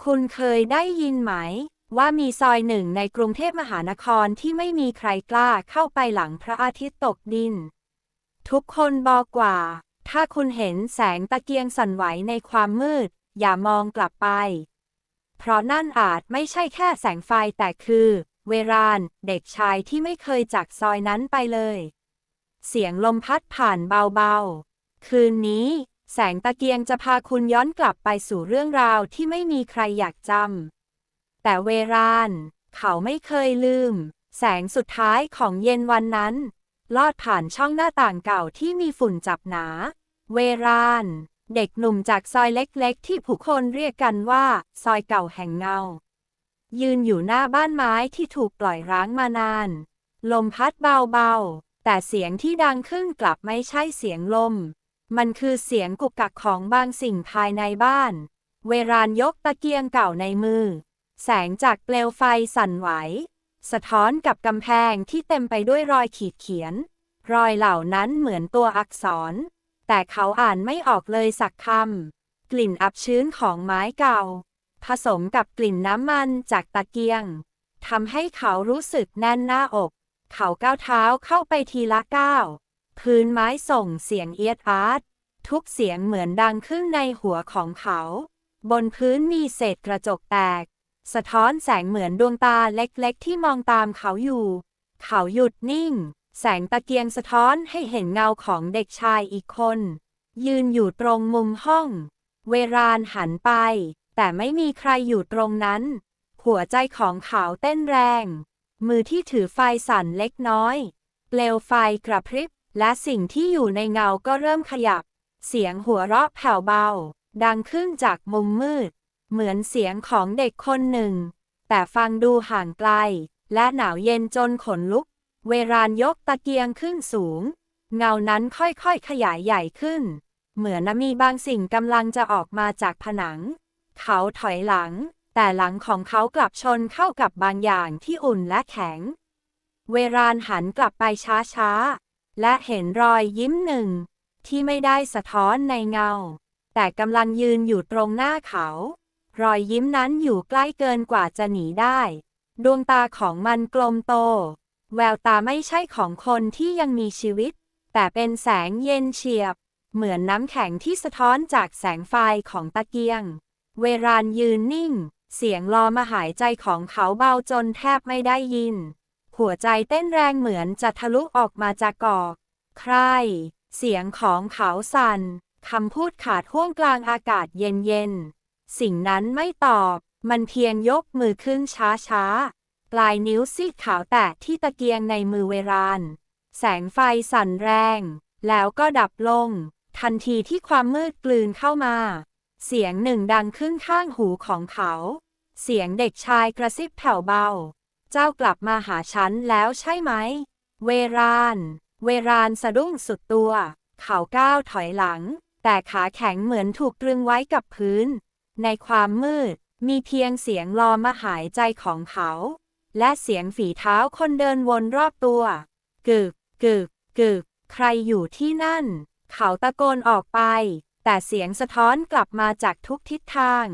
คุณเคยได้ยินไหม ว่ามีซอยหนึ่งในกรุงเทพมหานครที่ไม่มีใครกล้าเข้าไปหลังพระอาทิตย์ตกดิน ทุกคนบอกว่า ถ้าคุณเห็นแสงตะเกียงสั่นไหวในความมืด อย่ามองกลับไป เพราะนั่นอาจไม่ใช่แค่แสงไฟแต่คือ เวราน เด็กชายที่ไม่เคยจากซอยนั้นไปเลย เสียงลมพัดผ่านเบาๆ คืนนี้ แสงตะเกียงจะพาคุณย้อนกลับไปสู่เรื่องราวที่ไม่มีใครอยากจำ แต่เวราน เขาไม่เคยลืม แสงสุดท้ายของเย็นวันนั้น ลอดผ่านช่องหน้าต่างเก่าที่มีฝุ่นจับหนา เวราน เด็กหนุ่มจากซอยเล็กๆ ที่ผู้คนเรียกกันว่า ซอยเก่าแห่งเงา ยืนอยู่หน้าบ้านไม้ที่ถูกปล่อยร้างมานาน ลมพัดเบาๆ แต่เสียงที่ดังขึ้นกลับไม่ใช่เสียงลม มันคือเสียงกุกกักของบางสิ่งภายในบ้าน เวรานยกตะเกียงเก่าในมือ แสงจากเปลวไฟสั่นไหว สะท้อนกับกำแพงที่เต็มไปด้วยรอยขีดเขียน รอยเหล่านั้นเหมือนตัวอักษร แต่เขาอ่านไม่ออกเลยสักคำ กลิ่นอับชื้นของไม้เก่า ผสมกับกลิ่นน้ำมันจากตะเกียงทำให้เขารู้สึกแน่นหน้าอก เขาก้าวเท้าเข้าไปทีละก้าว พื้นไม้ส่งเสียงเอียดอาร์ตทุกเสียงเหมือนดังขึ้นในหัวของเขา บนพื้นมีเศษกระจกแตก สะท้อนแสงเหมือนดวงตาเล็กๆ ที่มองตามเขาอยู่ เขาหยุดนิ่ง แสงตะเกียงสะท้อนให้เห็นเงาของเด็กชายอีกคน ยืนอยู่ตรงมุมห้อง เวรานหันไป แต่ไม่มีใครอยู่ตรงนั้น หัวใจของเขาเต้นแรง มือที่ถือไฟสั่นเล็กน้อย เปลวไฟกระพริบ และสิ่งที่อยู่ในเงาก็เริ่มขยับ เสียงหัวเราะแผ่วเบา ดังขึ้นจากมุมมืด เหมือนเสียงของเด็กคนหนึ่ง แต่ฟังดูห่างไกล และหนาวเย็นจนขนลุก เวรานยกตะเกียงขึ้นสูง เงานั้นค่อยๆขยายใหญ่ขึ้น เหมือนมีบางสิ่งกำลังจะออกมาจากผนัง เขาถอยหลัง แต่หลังของเขากลับชนเข้ากับบางอย่างที่อุ่นและแข็ง เวรานหันกลับไปช้าๆ และเห็นรอยยิ้มหนึ่ง ที่ไม่ได้สะท้อนในเงา แต่กำลังยืนอยู่ตรงหน้าเขา รอยยิ้มนั้นอยู่ใกล้เกินกว่าจะหนีได้ ดวงตาของมันกลมโต แววตาไม่ใช่ของคนที่ยังมีชีวิต แต่เป็นแสงเย็นเฉียบ เหมือนน้ำแข็งที่สะท้อนจากแสงไฟของตะเกียง เวรานยืนนิ่ง เสียงลอมาหายใจของเขาเบาจนแทบไม่ได้ยิน หัวใจเต้นแรงเหมือนจะทะลุออกมาจากกอก ใคร เสียงของเขาสั่นคำพูดขาดห่วงกลางอากาศเย็นๆ สิ่งนั้นไม่ตอบ มันเพียงยกมือขึ้นช้าๆ ปลายนิ้วซีดขาวแตะที่ตะเกียงในมือเวราน แสงไฟสั่นแรง แล้วก็ดับลง ทันทีที่ความมืดกลืนเข้ามา เสียงหนึ่งดังขึ้นข้างหูของเขา เสียงเด็กชายกระซิบแผ่วเบา เจ้ากลับมาหาฉันแล้วใช่ไหม เวราน เวรานสะดุ้งสุดตัว เขาก้าวถอยหลัง แต่ขาแข็งเหมือนถูกตรึงไว้กับพื้น ในความมืด มีเพียงเสียงลอมาหายใจของเขา และเสียงฝีเท้าคนเดินวนรอบตัว กึก กึก กึก ใครอยู่ที่นั่น เขาตะโกนออกไป แต่เสียงสะท้อนกลับมาจากทุกทิศทาง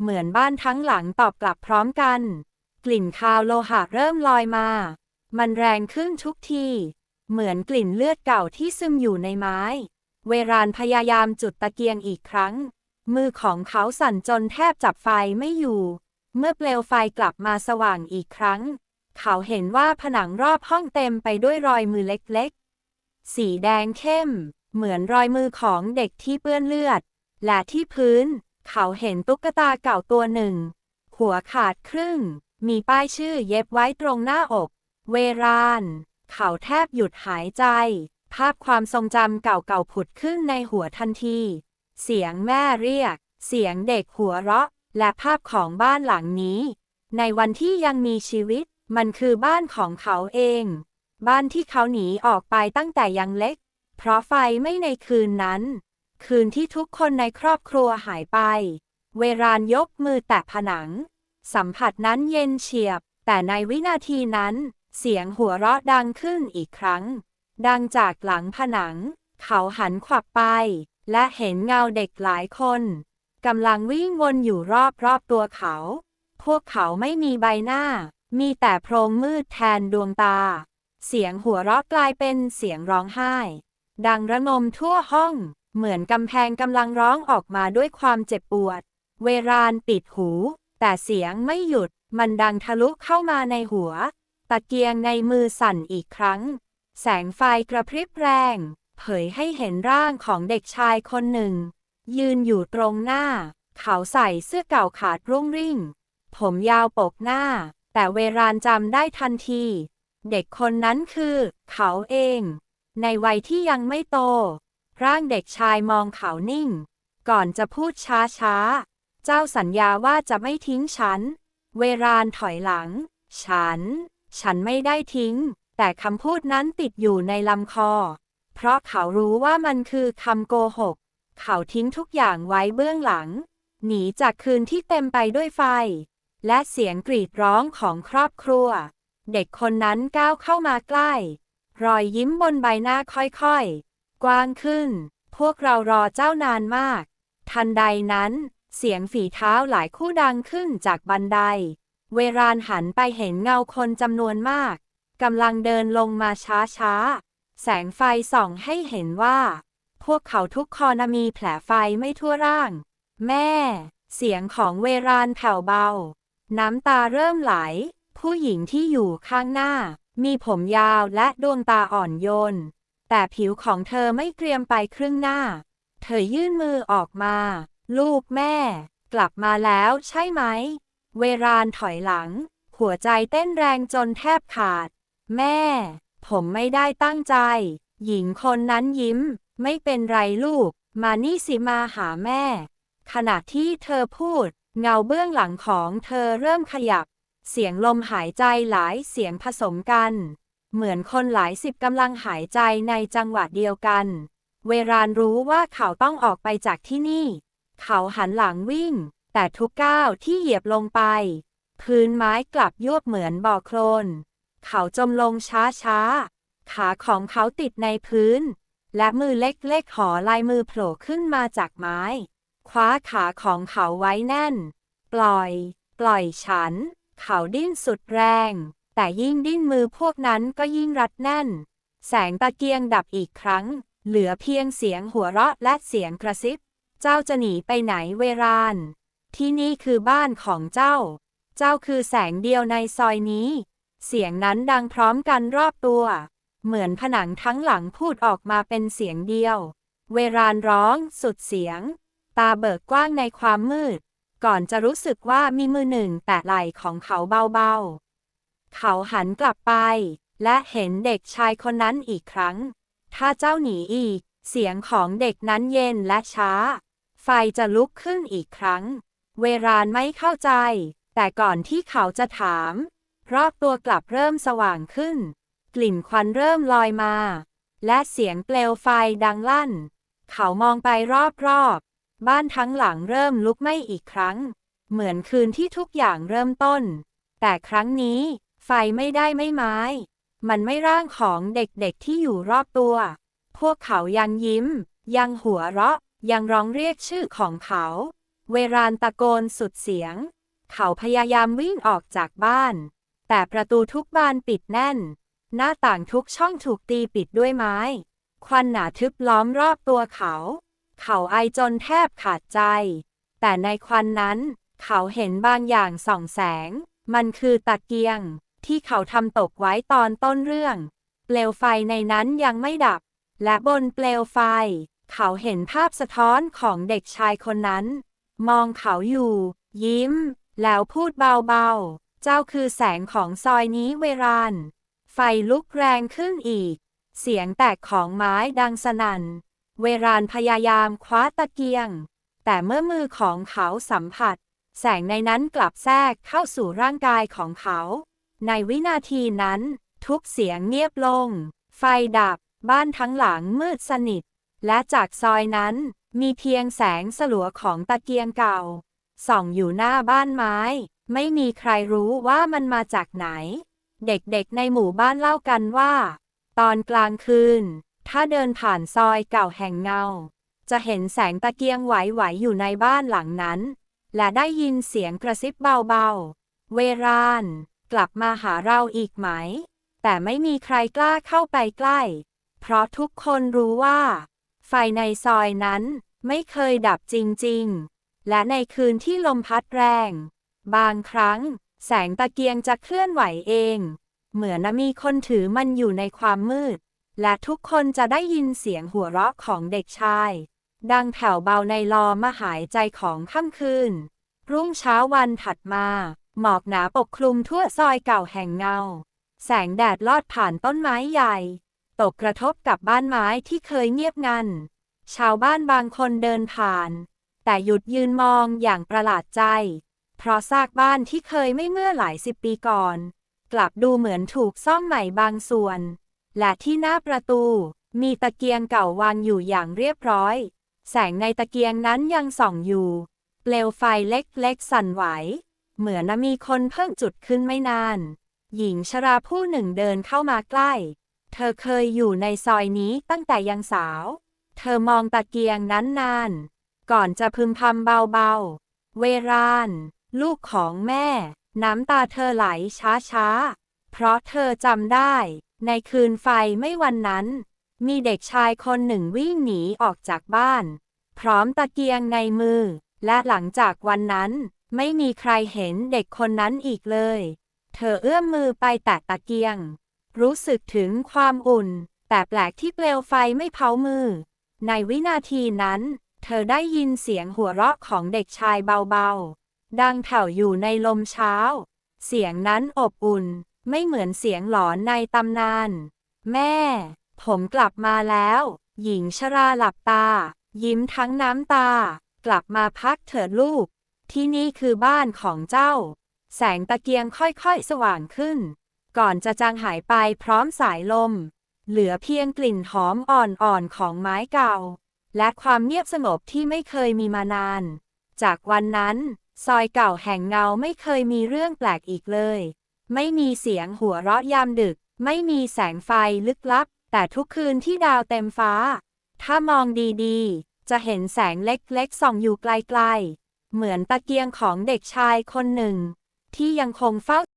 เหมือนบ้านทั้งหลังตอบกลับพร้อมกัน กลิ่นคาวโลหะเริ่มลอยมา มันแรงขึ้นทุกที เหมือนกลิ่นเลือดเก่าที่ซึมอยู่ในไม้ เวรานพยายามจุดตะเกียงอีกครั้ง มือของเขาสั่นจนแทบจับไฟไม่อยู่ เมื่อเปลวไฟกลับมาสว่างอีกครั้ง เขาเห็นว่าผนังรอบห้องเต็มไปด้วยรอยมือเล็กๆ สีแดงเข้ม เหมือนรอยมือของเด็กที่เปื้อนเลือด และที่พื้น เขาเห็นตุ๊กตาเก่าตัวหนึ่ง หัวขาดครึ่ง มีป้ายชื่อเย็บไว้ตรงหน้าอก เวราน เขาแทบหยุดหายใจ ภาพความทรงจำเก่าๆผุดขึ้นในหัวทันที เสียงแม่เรียก เสียงเด็กหัวเราะ และภาพของบ้านหลังนี้ ในวันที่ยังมีชีวิต มันคือบ้านของเขาเอง บ้านที่เขาหนีออกไปตั้งแต่ยังเล็ก เพราะไฟไม่ในคืนนั้น คืนที่ทุกคนในครอบครัวหายไป เวรานยกมือแตะผนัง สัมผัสนั้นเย็นเฉียบ แต่ในวินาทีนั้น เสียงหัวเราะดังขึ้นอีกครั้ง ดังจากหลังผนัง เขาหันขวับไป และเห็นเงาเด็กหลายคนกำลังวิ่งวนอยู่รอบรอบตัวเขา พวกเขาไม่มีใบหน้า มีแต่โพรงมืดแทนดวงตา เสียงหัวเราะกลายเป็นเสียงร้องไห้ ดังระงมทั่วห้อง เหมือนกำแพงกำลังร้องออกมาด้วยความเจ็บปวด เวรานปิดหู แต่เสียงไม่หยุด มันดังทะลุเข้ามาในหัว ตะเกียงในมือสั่นอีกครั้ง แสงไฟกระพริบแรง เผยให้เห็นร่างของเด็กชายคนหนึ่ง ยืนอยู่ตรงหน้า เขาใส่เสื้อเก่าขาดรุ่งริ่ง ผมยาวปกหน้า แต่เวรานจำได้ทันที เด็กคนนั้นคือ เขาเอง ในวัยที่ยังไม่โต ร่างเด็กชายมองเขานิ่ง ก่อนจะพูดช้าช้าๆ เจ้าสัญญาว่าจะไม่ทิ้งฉัน เวรานถอยหลัง ฉัน ฉันไม่ได้ทิ้ง แต่คำพูดนั้นติดอยู่ในลำคอ เพราะเขารู้ว่ามันคือคำโกหก เขาทิ้งทุกอย่างไว้เบื้องหลัง หนีจากคืนที่เต็มไปด้วยไฟ และเสียงกรีดร้องของครอบครัว เด็กคนนั้นก้าวเข้ามาใกล้ รอยยิ้มบนใบหน้าค่อยๆ กว้างขึ้น พวกเรารอเจ้านานมาก ทันใดนั้น เสียงฝีเท้าหลายคู่ดังขึ้นจากบันได เวรานหันไปเห็นเงาคนจำนวนมากกำลังเดินลงมาช้าๆ แสงไฟส่องให้เห็นว่า พวกเขาทุกคนมีแผลไฟไม่ทั่วร่าง แม่ เสียงของเวรานแผ่วเบา น้ำตาเริ่มไหล ผู้หญิงที่อยู่ข้างหน้า มีผมยาวและดวงตาอ่อนโยน แต่ผิวของเธอไม่เกรียมไปครึ่งหน้า เธอยื่นมือออกมา ลูกแม่ กลับมาแล้วใช่ไหม เวรานถอยหลัง หัวใจเต้นแรงจนแทบขาด แม่ ผมไม่ได้ตั้งใจ หญิงคนนั้นยิ้ม ไม่เป็นไรลูก มานี่สิมาหาแม่ ขณะที่เธอพูด เงาเบื้องหลังของเธอเริ่มขยับ เสียงลมหายใจหลายเสียงผสมกัน เหมือนคนหลายสิบกำลังหายใจในจังหวะเดียวกัน เวรานรู้ว่าเขาต้องออกไปจากที่นี่ เขาหันหลังวิ่ง แต่ทุกก้าวที่เหยียบลงไป พื้นไม้กลับยวบเหมือนบ่อโคลน เขาจมลงช้าๆขาของเขาติดในพื้น และมือเล็กๆหอลายมือโผล่ขึ้นมาจากไม้ คว้าขาของเขาไว้แน่น ปล่อย ปล่อยฉัน เขาดิ้นสุดแรง แต่ยิ่งดิ้นมือพวกนั้นก็ยิ่งรัดแน่น แสงตะเกียงดับอีกครั้ง เหลือเพียงเสียงหัวเราะและเสียงกระซิบ เจ้าจะหนีไปไหนเวราน ที่นี่คือบ้านของเจ้า เจ้าคือแสงเดียวในซอยนี้ เสียงนั้นดังพร้อมกันรอบตัว เหมือนผนังทั้งหลังพูดออกมาเป็นเสียงเดียว เวรานร้องสุดเสียง ตาเบิกกว้างในความมืด ก่อนจะรู้สึกว่ามีมือหนึ่งแตะไหล่ของเขาเบาๆ เขาหันกลับไป และเห็นเด็กชายคนนั้นอีกครั้ง ถ้าเจ้าหนีอีก เสียงของเด็กนั้นเย็นและช้า ไฟจะลุกขึ้นอีกครั้ง เวรานไม่เข้าใจ แต่ก่อนที่เขาจะถาม รอบตัวกลับเริ่มสว่างขึ้น กลิ่นควันเริ่มลอยมา และเสียงเปลวไฟดังลั่น เขามองไปรอบๆ บ้านทั้งหลังเริ่มลุกไหม้อีกครั้ง เหมือนคืนที่ทุกอย่างเริ่มต้น แต่ครั้งนี้ไฟไม่ได้ไม่ไม้ มันไม่ร่างของเด็กๆที่อยู่รอบตัว พวกเขายังยิ้ม ยังหัวเราะ ยังร้องเรียกชื่อของเขา เวรานตะโกนสุดเสียง เขาพยายามวิ่งออกจากบ้าน แต่ประตูทุกบานปิดแน่น หน้าต่างทุกช่องถูกตีปิดด้วยไม้ ควันหนาทึบล้อมรอบตัวเขา เขาไอจนแทบขาดใจ แต่ในควันนั้น เขาเห็นบางอย่างส่องแสง มันคือตะเกียง ที่เขาทำตกไว้ตอนต้นเรื่อง เปลวไฟในนั้นยังไม่ดับ และบนเปลวไฟ เขาเห็นภาพสะท้อนของเด็กชายคนนั้น มองเขาอยู่ ยิ้ม แล้วพูดเบาๆ เจ้าคือแสงของซอยนี้เวราน ไฟลุกแรงขึ้นอีก เสียงแตกของไม้ดังสนั่น เวรานพยายามคว้าตะเกียง แต่เมื่อมือของเขาสัมผัส แสงในนั้นกลับแทรกเข้าสู่ร่างกายของเขา ในวินาทีนั้น ทุกเสียงเงียบลง ไฟดับ บ้านทั้งหลังมืดสนิท และจากซอยนั้น มีเพียงแสงสลัวของตะเกียงเก่า ส่องอยู่หน้าบ้านไม้ ไม่มีใครรู้ว่ามันมาจากไหน เด็กๆในหมู่บ้านเล่ากันว่า ตอนกลางคืน ถ้าเดินผ่านซอยเก่าแห่งเงา จะเห็นแสงตะเกียงไหวๆอยู่ในบ้านหลังนั้น และได้ยินเสียงกระซิบเบาๆ เวราน กลับมาหาเราอีกไหม แต่ไม่มีใครกล้าเข้าไปใกล้ เพราะทุกคนรู้ว่า ไฟในซอยนั้นไม่เคยดับจริง ๆ และในคืนที่ลมพัดแรง บางครั้ง แสงตะเกียงจะเคลื่อนไหวเอง เหมือนมีคนถือมันอยู่ในความมืด และทุกคนจะได้ยินเสียงหัวเราะของเด็กชาย ดังแผ่วเบาในลอมหายใจของค่ำคืน รุ่งเช้าวันถัดมา หมอกหนาปกคลุมทั่วซอยเก่าแห่งเงา แสงแดดลอดผ่านต้นไม้ใหญ่ ตกกระทบกับบ้านไม้ที่เคยเงียบงัน ชาวบ้านบางคนเดินผ่าน แต่หยุดยืนมองอย่างประหลาดใจ เพราะซากบ้านที่เคยไม่เมื่อหลายสิบปีก่อน กลับดูเหมือนถูกซ่อมใหม่บางส่วน และที่หน้าประตู มีตะเกียงเก่าวางอยู่อย่างเรียบร้อย แสงในตะเกียงนั้นยังส่องอยู่ เปลวไฟเล็กๆสั่นไหว เหมือนมีคนเพิ่งจุดขึ้นไม่นาน หญิงชราผู้หนึ่งเดินเข้ามาใกล้ เธอเคยอยู่ในซอยนี้ตั้งแต่ยังสาว เธอมองตะเกียงนั้นนาน ก่อนจะพึมพำเบาๆ เวราน ลูกของแม่ น้ำตาเธอไหลช้าๆ เพราะเธอจำได้ ในคืนไฟไม่วันนั้น มีเด็กชายคนหนึ่งวิ่งหนีออกจากบ้าน พร้อมตะเกียงในมือ และหลังจากวันนั้น ไม่มีใครเห็นเด็กคนนั้นอีกเลย เธอเอื้อมมือไปแตะตะเกียง รู้สึกถึงความอุ่น แต่แปลกที่เปลวไฟไม่เผามือ ในวินาทีนั้น เธอได้ยินเสียงหัวเราะของเด็กชายเบาๆ ดังแผ่วอยู่ในลมเช้า เสียงนั้นอบอุ่น ไม่เหมือนเสียงหลอนในตำนาน แม่ ผมกลับมาแล้ว หญิงชราหลับตา ยิ้มทั้งน้ำตา กลับมาพักเถิดลูก ที่นี่คือบ้านของเจ้า แสงตะเกียงค่อยๆสว่างขึ้น ก่อนจะจางหายไปพร้อมสายลม เหลือเพียงกลิ่นหอมอ่อนๆของไม้เก่า และความเงียบสงบที่ไม่เคยมีมานาน จากวันนั้น ซอยเก่าแห่งเงาไม่เคยมีเรื่องแปลกอีกเลย ไม่มีเสียงหัวเราะยามดึก ไม่มีแสงไฟลึกลับ แต่ทุกคืนที่ดาวเต็มฟ้า ถ้ามองดีๆ จะเห็นแสงเล็กๆส่องอยู่ไกลๆ เหมือนตะเกียงของเด็กชายคนหนึ่ง ที่ยังคงเฝ้า